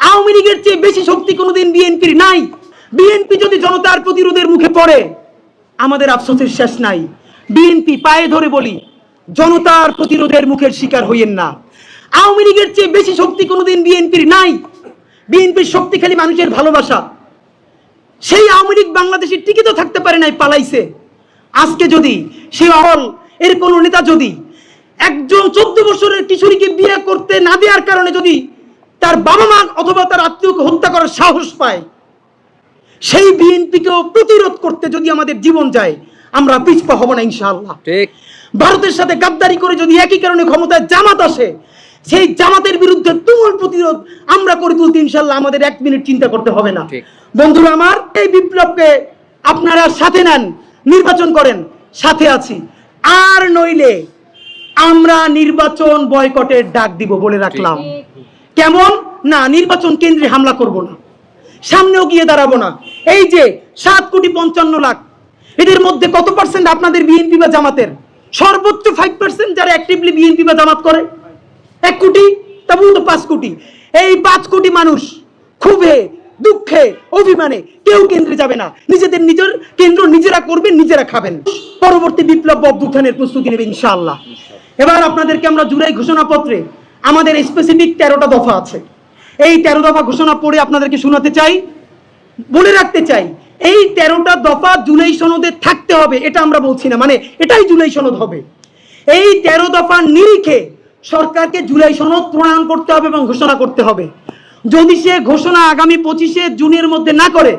আওয়ামী লীগের চেয়ে বেশি শক্তি কোনোদিন বিএনপির নাই। বিএনপি যদি জনতার প্রতিরোধের মুখে পড়ে, আমাদের আফসোসের শেষ নাই। বিএনপি পায়ে ধরে বলি, জনতার প্রতিরোধের মুখের শিকার হইয়েন না। আওয়ামী লীগের চেয়ে বেশি শক্তি কোনোদিন বিএনপির নাই। বিএনপির শক্তি খালি মানুষের ভালোবাসা। সেই আওয়ামী লীগ বাংলাদেশে টিকিত থাকতে পারে নাই, পালাইছে। আজকে যদি সেই অহল এর কোন নেতা যদি একজন চোদ্দ বছরের কিশোরীকে বিয়ে করতে না দেওয়ার কারণে যদি তার বাবা মা অথবা তার আত্মীয়কে হত্যা করার সাহস পায়। সেই বিএনপিকেও প্রতিরোধ করতে যদি আমাদের জীবন যায় আমরা পিছপা হব না ইনশাআল্লাহ। ঠিক। ভারতের সাথে গাদ্দারি করে যদি একই কারণে ক্ষমতায় জামাত আসে সেই জামাতের বিরুদ্ধে তুমুল প্রতিরোধ আমরা করে তুলতে ইনশাল্লাহ আমাদের এক মিনিট চিন্তা করতে হবে না। বন্ধুরা আমার এই বিপ্লবকে আপনারা সাথে নেন নির্বাচন করেন সাথে আছি। আর নইলে আমরা নির্বাচন বয়কটের ডাক দিব বলে রাখলাম। কেমন? না, নির্বাচন কেন্দ্রে হামলা করব না। সামনেও গিয়ে দাঁড়াবো না। এই যে সাত কোটি পঞ্চান্ন লাখ, এদের মধ্যে কত পার্সেন্ট আপনাদের বিএনপি বা জামাতের? সর্বোচ্চ ফাইভ পার্সেন্ট যারা অ্যাক্টিভলি বিএনপি বা জামাত করে। এক কোটি? তা বলতো পাঁচ কোটি। এই পাঁচ কোটি মানুষ ক্ষোভে, দুঃখে, অভিমানে কেউ কেন্দ্রে যাবে না। নিজেদের নিজের কেন্দ্র নিজেরা করবেন, নিজেরা খাবেন। পরবর্তী বিপ্লব অভ্যুত্থানের প্রস্তুতি নেবে ইনশাআল্লাহ। এবার আপনাদেরকে আমরা জুলাই ঘোষণাপত্রে আমাদের স্পেসিফিক তেরোটা দফা আছে। এই তেরো দফা ঘোষণা পড়ে আপনাদেরকে শোনাতে চাই, বলে রাখতে চাই, এই তেরোটা দফা জুলাই সনদে থাকতে হবে, এটা আমরা বলছি না মানে এটাই জুলাই সনদ হবে। এই তেরো দফার নিরিখে সরকারকে জুলাই সনদ প্রণয়ন করতে হবে এবং ঘোষণা করতে হবে। যদি সে ঘোষণা আগামী পঁচিশে জুনের মধ্যে না করে